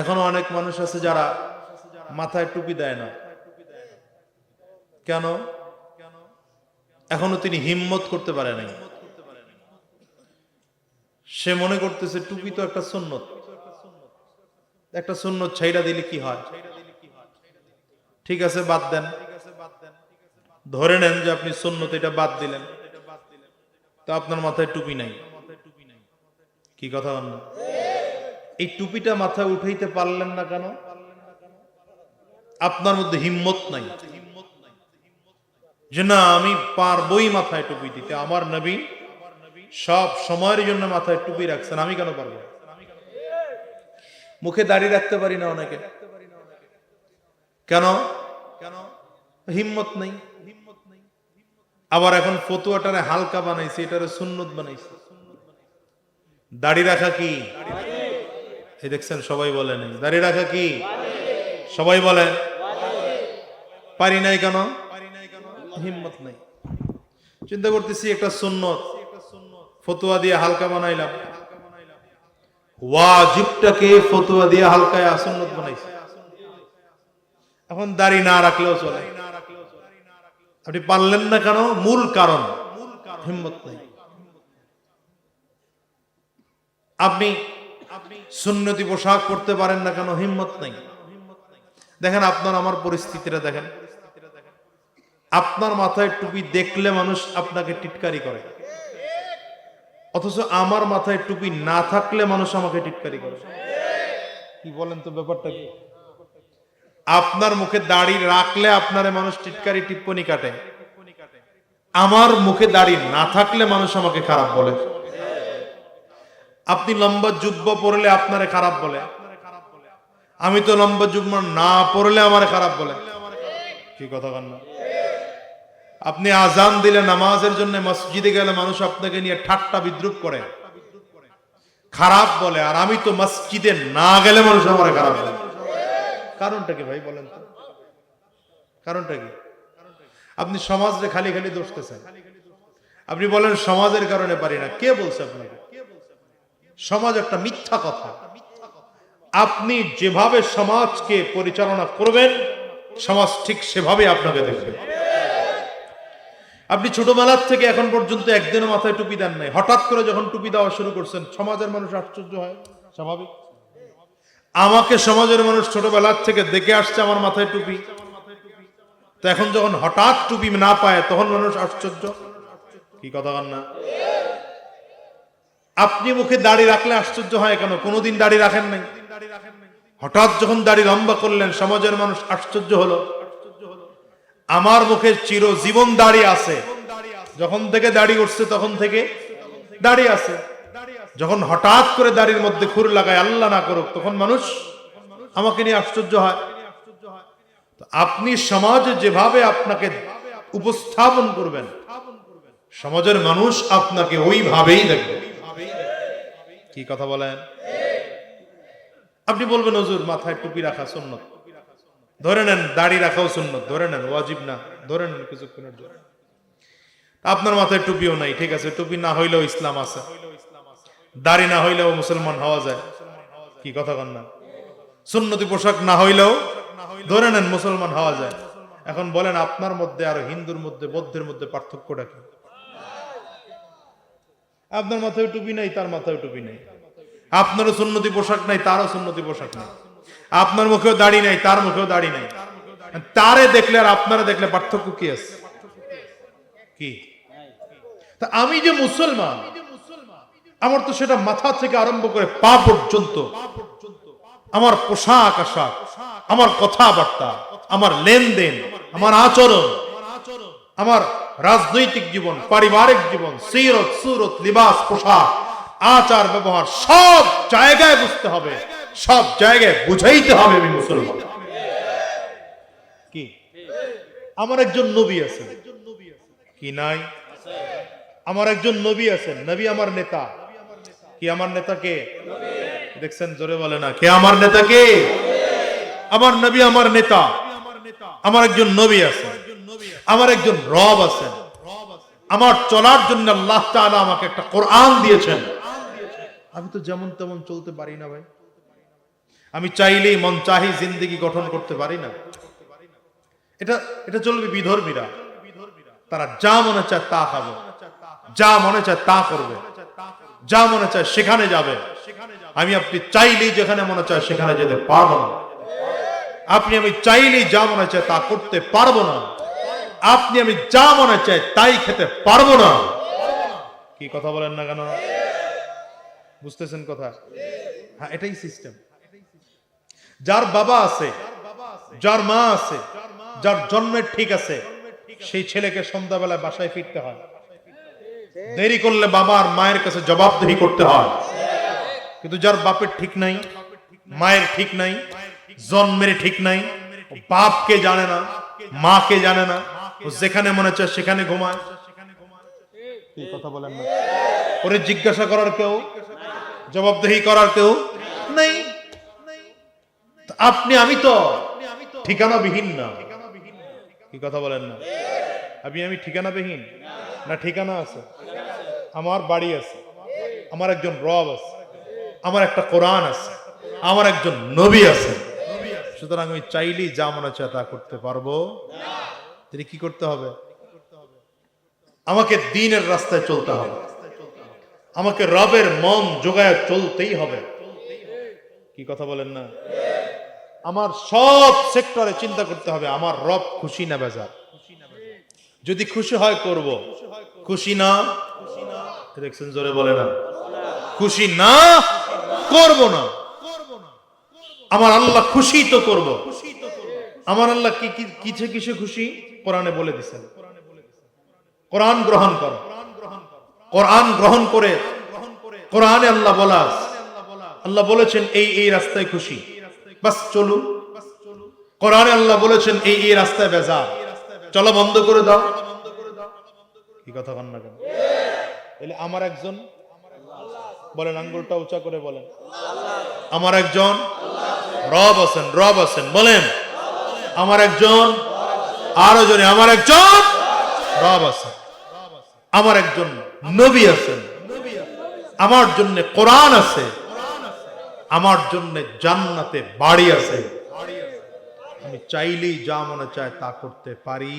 এখনও অনেক মানুষ আছে যারা মাথায় টুপি দেয় না। কেন? এখনও তিনি হিম্মত করতে পারে নাই। সে মনে করতেছে, টুপি তো একটা সুন্নত। একটা সুন্নত ছাইড়া দিলে কি হয়? ঠিক আছে, বাদ দেন। ধরে নেন যে আপনি সুন্নত, এটা বাদ দিলেন। তো আপনার মাথায় টুপি নাই। কি কথা বল না এই টুপিটা মাথায় উঠাইতে পারলেন না কেন? আপনার মধ্যে হিম্মত নাই। যে না, আমি পারবই মাথায় টুপি দিতে। আমার নবী সব সময়ের জন্য মাথায় টুপি রাখছেন, আমি কেন পারব? মুখে দাড়ি রাখতে পারি না অনেকে। কেন? কেন হিম্মত নেই। আবার এখন ফতুয়াটারে হালকা বানাইছে, এটারে সুন্নত বানাইছে। দাড়ি রাখা কি? এই দেখছেন, সবাই বলে নাই দাড়ি রাখা কি? সবাই বলে পারি নাই কেন? হিম্মত নাই। চিন্তা করতেছি, একটা সুন্নত। ফতুয়া দিয়ে হালকা বানাইলাম। ওয়াজিবটাকে ফতুয়া দিয়ে হালকায় আসন্নত বানাইছে। এখন দাড়ি না রাখলেও চলে। আপনি পারলেন না কেন? মূল কারণ। হিম্মত নাই। আপনি সুন্নতি পোশাক করতে পারেন না কেন, হিম্মত নাই। দেখেন আপনার আমার পরিস্থিতিটা দেখেন। আপনার মাথায় টুপি দেখলে মানুষ আপনাকে টিটকারি করে। অথচ আমার মাথায় টুপি না থাকলে মানুষ আমাকে টিটকারি করে। কি বলেন তো ব্যাপারটা কি? আপনার মুখে দাড়ি রাখলে আপনারে মানুষ টিটকারি টিপ্পনি কাটে। আমার মুখে দাড়ি না থাকলে মানুষ আমাকে খারাপ বলে। আপনি লম্বা জুব্বা পরলে আপনারে খারাপ বলে। আমি তো লম্বা জুব্বা না পরলে আমারে খারাপ বলে। কি কথা কন না? আপনি আজান দিলে নামাজের জন্য মসজিদে গেলে মানুষ আপনাকে নিয়ে ঠাট্টা বিদ্রুপ করে। খারাপ বলে, আর আমি তো মসজিদে না গেলে মানুষ আমার খারাপ বলে। কারণটা কি ভাই বলেন তো? কারণটা কি? আপনি সমাজে খালি খালি দোষতেছেন আপনি বলেন সমাজের কারণে পারি না। কে বলছে আপনাকে? সমাজ একটা মিথ্যা কথা। আপনি যেভাবে সমাজকে পরিচালনা করবেন, সমাজ ঠিক সেভাবে আপনাকে দেখবে। আপনি ছোটবেলার থেকে এখন পর্যন্ত একদিনও মাথায় টুপি দেন নাই। হঠাৎ করে যখন টুপি দেওয়া শুরু করছেন, সমাজের মানুষ আশ্চর্য হয়। স্বাভাবিক। আমাকে সমাজের মানুষ ছোটবেলার থেকে দেখে আসছে আমার মাথায় টুপি। তো এখন যখন হঠাৎ টুপি না পায়, তখন মানুষ আশ্চর্য। কি কথা না? আপনি মুখে দাড়ি রাখলে আশ্চর্য হয় কেন? কোনোদিন দাড়ি রাখেন নাই। হঠাৎ যখন দাড়ি লম্বা করলেন, সমাজের মানুষ আশ্চর্য হলো। আমার মুখে চির জীবন দাড়ি আছে। যখন থেকে দাড়ি উঠছে, তখন থেকে দাড়ি আছে। যখন হঠাৎ করে দাড়ির মধ্যে খুর লাগায়, আল্লাহ না করুক, তখন মানুষ আমাকে নিয়ে আশ্চর্য হয়। আপনি সমাজে যেভাবে আপনাকে উপস্থাপন করবেন, সমাজের মানুষ আপনাকে ওইভাবেই দেখবে। কি কথা বলেন? আপনি বলবেন, হজুর, মাথায় টুপি রাখা সুন্নত। ধরে নেন, দাড়ি রাখাও সুন্নত। ধরে নেন, ওয়াজিব না। ধরে নেন কিছুক্ষণের জন্য। আপনার মাথায় টুপিও নাই, ঠিক আছে? টুপি না হইলেও ইসলাম আছে। দাড়ি না হইলেও মুসলমান হওয়া যায়। কি কথা কন না? সুন্নতি পোশাক না হইলেও ধরে নেন মুসলমান হওয়া যায়। এখন বলেন, আপনার মধ্যে আর হিন্দুর মধ্যে, বৌদ্ধের মধ্যে পার্থক্যটা কি? আপনার মাথায় টুপি নাই, তার মাথায় টুপি নাই। আপনারও সুন্নতি পোশাক নাই, তারও সুন্নতি পোশাক নাই। আপনার মুখেও দাড়ি নাই, তার মুখেও দাড়ি নাই। তারে দেখলে আর আপনারা দেখলে পার্থক্য কি আছে? কি? তা আমি যে মুসলমান, আমার তো সেটা মাথা থেকে আরম্ভ করে পা পর্যন্ত, আমার পোশাক আশাক, আমার কথাবার্তা, আমার লেনদেন, আমার আচরণ, আমার রাজনৈতিক জীবন, পারিবারিক জীবন, সিরত, সুরত, লিবাস, পোশাক, আচার, ব্যবহার, সব জায়গায় বুঝতে হবে, সব জায়গায় বুঝাইতে হবে আমি মুসলমান। কি? আমার একজন নবী আছে কি নাই? আমার একজন নবী আছেন, নবী আমার নেতা। কি আমার নেতাকে দেখছেন, জোরে বলে না। কে আমার নেতাকে আমার নবী আমার নেতা। আমার একজন নবী আছে আমার একজন রব আছেন। আমার চলার জন্য আল্লাহ তাআলা আমাকে একটা কোরআন দিয়েছেন। আমি তো যেমন তেমন চলতে পারি না ভাই। আমি চাইলেই মন চাহি জিন্দিগি গঠন করতে পারি না। এটা এটা চলবে বিধর্মীরা। তারা যা মনে চায় তা খাবে। যা মনে চায় তা করবে। যা মনে চায় সেখানে যাবে। আমি আপনি চাইলেই যেখানে মনে চায় সেখানে যেতে পারব না। আপনি আমি চাইলেই যা মনে চায় তা করতে পারব না। আপনি, আমি যা মনে চাই তাই খেতে পারব না। কি কথা বলেন না কেন? বুঝতেছেন কথা? হ্যাঁ এটাই সিস্টেম যার বাবা আছে, যার মা আছে, যার জন্মের ঠিক আছে, সেই ছেলেকে সন্ধ্যাবেলায় বাসায় ফিরতে হয়। দেরি করলে বাবা আর মায়ের কাছে জবাবদিহি করতে হয়। কিন্তু যার বাপের ঠিক নাই, মায়ের ঠিক নাই, জন্মের ঠিক নাই বাপকে জানে না, মাকে জানে না ও যেখানে মনে চায় সেখানে ঘুমায়। কথা বলেন না? ওরে জিজ্ঞাসা করার কেউ জবাবদিহি করার কেউ নেই। আপনি, আমি তো ঠিকানাবিহীন না। কি কথা বলেন না? আপনি, আমি ঠিকানাবিহীন? না, ঠিকানা আছে? আমার বাড়ি আছে। আমার একজন রব আছে। আমার একটা কোরআন আছে। আমার একজন নবী আছে। সুতরাং আমি চাইলেই যা মনে চায় তা করতে পারব। তিনি কি করতে হবে? আমাকে দিনের রাস্তায় চলতে হবে। আমাকে রবের মন যোগায় চলতেই হবে। কি কথা বলেন না? আমার সব সেক্টরে চিন্তা করতে হবে, আমার রব খুশি না বেজার? যদি খুশি হয় করব। খুশি না? দেখছেন জোরে বলে না? খুশি না, করব না। আমার আল্লাহ খুশি তো করব। আমার আল্লাহ কি কি কিসে কিসে খুশি? কোরআনে বলে দিছেন। কোরআন গ্রহণ কর। কোরআন গ্রহণ করে। কোরআনে আল্লাহ বলা আল্লাহ বলেছেন, এই এই রাস্তায় খুশি। বাস চলুন কোরআনে আল্লাহ বলেছেন, এই এই রাস্তায় বেজা চলো বন্ধ করে দাও। কি কথা কন না কেন? এলে আমার একজন বলেন, আঙ্গুলটা উঁচা করে বলেন। আমার একজন রব আছেন রব আছেন। বলেন। আমার একজন, আরও জনে, আমার একজন রব আছে। আমার একজন নবী আছেন আমার জন্য কোরআন আছে। আমার জন্য জান্নাতে বাড়ি আছে। আমি চাইলেই যা মনে চায় তা করতে পারি।